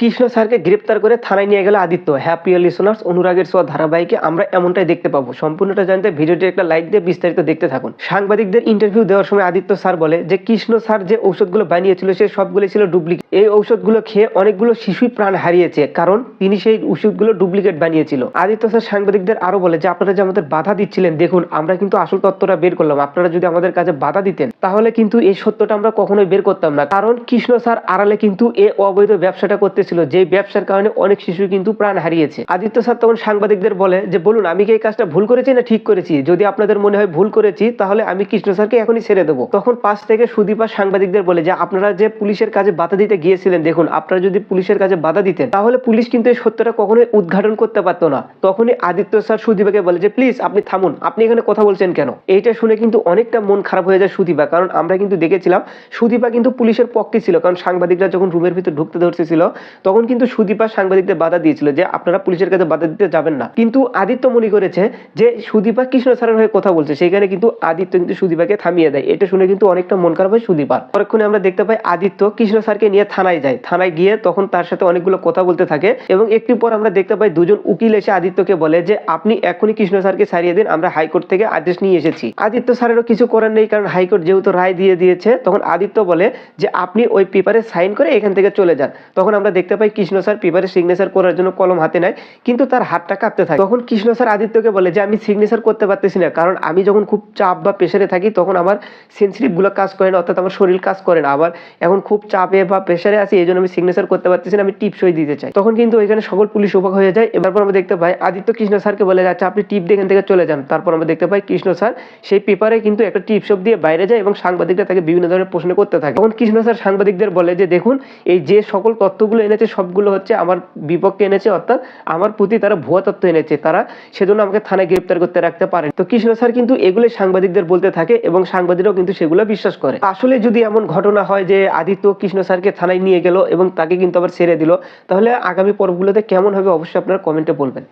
কৃষ্ণ স্যারকে গ্রেপ্তার করে থানায় নিয়ে গেল আদিত্য। হ্যাপি লিসনার্স অনুরাগের সোয়া ধারাবাহিকে আমরা এমনটাই দেখতে পাবো। সম্পূর্ণটা জানতে ভিডিওটি একটা লাইক দিয়ে বিস্তারিত দেখতে থাকুন। সাংবাদিকদের ইন্টারভিউ দেওয়ার সময় আদিত্য স্যার বলে যে, কৃষ্ণ স্যার যে ঔষধগুলো বানিয়েছিল, সে সবগুলো ছিল ডুপ্লিকেট এই ঔষধগুলো খেয়ে অনেকগুলো শিশুই প্রাণ হারিয়েছে, কারণ তিনি সেই ওষুধগুলো ডুপ্লিকেট বানিয়েছিল। আদিত্য স্যার সাংবাদিকদের আরও বলে, যে আপনারা যে আমাদের বাধা দিচ্ছিলেন, দেখুন, আমরা কিন্তু আসল তত্ত্বটা বের করলাম। আপনারা যদি আমাদের কাছে বাধা দিতেন, তাহলে কিন্তু এই সত্যটা আমরা কখনোই বের করতাম না। কারণ কৃষ্ণ স্যার আড়ালে কিন্তু এ অবৈধ ব্যবসাটা করতেছিল, যে ব্যবসার কারণে অনেক শিশু কিন্তু প্রাণ হারিয়েছে। আদিত্য স্যার তখন সাংবাদিকদের বলে, যে বলুন, আমি কি এই কাজটা ভুল করেছি না ঠিক করেছি? যদি আপনাদের মনে হয় ভুল করেছি, তাহলে আমি কৃষ্ণ স্যারকে এখনই ছেড়ে দেবো। তখন পাশ থেকে সুদীপা সাংবাদিকদের বলে, যে আপনারা যে পুলিশের কাজে বাধা দিতে গিয়েছিলেন, দেখুন, আপনারা যদি পুলিশের কাছে বাধা দিতেন, তাহলে পুলিশ কিন্তু এই সত্যটা কখনোই উদ্ঘাটন করতে পারতো না। তখনই আদিত্য স্যার সুদীপাকে বলে যে, প্লিজ, আপনি থামুন, আপনি এখানে কথা বলছেন কেন? এইটা শুনে কিন্তু অনেকটা মন খারাপ হয়ে যায় সুদীপা কারণ আমরা কিন্তু দেখেছিলাম সুদীপা কিন্তু পুলিশের পক্ষে ছিল, কারণ সাংবাদিকরা যখন রুমের ভিতরে ঢুকতে ধরতেছিল, তখন কিন্তু সুদীপা সাংবাদিকদের বাধা দিয়েছিল যে, আপনারা পুলিশের কাছে বাধা দিতে যাবেন না। কিন্তু আদিত্য মনে করেছে যে সুদীপা কৃষ্ণ স্যারের হয়ে কথা বলছে সেখানে কিন্তু আদিত্য কিন্তু সুদীপাকে থামিয়ে দেয়। এটা শুনে কিন্তু অনেকটা মন খারাপ হয় সুদীপার পরক্ষণে আমরা দেখতে পাই আদিত্য কৃষ্ণ স্যারকে নিয়ে থানায় যায়। থানায় গিয়ে তখন তার সাথে অনেকগুলো কথা বলতে থাকে এবং একটু পর আমরা দেখতে পাই দুজন উকিল এসে আদিত্যকে বলে যে, আপনি এখনই কৃষ্ণ স্যারকে ছাড়িয়ে দিন, আমরা হাইকোর্ট থেকে আদেশ নিয়ে এসেছি। আদিত্য স্যারেরও কিছু করার নেই, কারণ হাইকোর্ট যেহেতু রায় দিয়ে দিয়েছে, তখন আদিত্য বলে যে, আপনি ওই পেপারে সাইন করে এখান থেকে চলে যান। তখন আমরা দেখতে পাই কৃষ্ণ স্যার পেপারে সিগনেচার করার জন্য কলম হাতে নেয়, কিন্তু তার হাতটা কাঁপতে থাকে। তখন কৃষ্ণ স্যার আদিত্যকে বলে যে, আমি সিগনেচার করতে পারতেছি না, কারণ আমি যখন খুব চাপ বা প্রেশারে থাকি, তখন আমার সেন্সিটিভগুলো কাজ করে না, অর্থাৎ আমার শরীর কাজ করে না। আবার এখন খুব চাপে বা আছি এই জন্য আমি সিগনেচার করতে পারতেছি না, আমি টিপ সই দিতে চাই। তখন কিন্তু ওইখানে সকল পুলিশ অবাক হয়ে যায় এবার পর আমরা দেখতে পাই, আদিত্য কৃষ্ণ স্যারকে বলে আচ্ছা আপনি টিপ এখান থেকে চলে যান। তারপর আমরা দেখতে পাই, কৃষ্ণ স্যার সেই পেপারে কিন্তু একটা টিপ সব দিয়ে বাইরে যায় এবং সাংবাদিকরা তাকে বিভিন্ন ধরনের প্রশ্ন করতে থাকে। তখন কৃষ্ণ স্যার সাংবাদিকদের বলে যে, দেখুন, এই যে সকল তথ্যগুলো এনেছে, সবগুলো হচ্ছে আমার বিপক্ষে এনেছে, অর্থাৎ আমার প্রতি তারা ভুয়া তথ্য এনেছে, তারা সেজন্য আমাকে থানায় গ্রেপ্তার করতে রাখতে পারে তো কৃষ্ণ স্যার কিন্তু এগুলো সাংবাদিকদের বলতে থাকে এবং সাংবাদিকরাও কিন্তু সেগুলো বিশ্বাস করে। আসলে যদি এমন ঘটনা হয় যে আদিত্য কৃষ্ণ স্যারকে থানায় নিয়ে গেল এবং তাকে কিন্তু আবার ছেড়ে দিল। তাহলে আগামী পর্বগুলোতে কেমন হবে অবশ্যই আপনারা কমেন্টে বলবেন।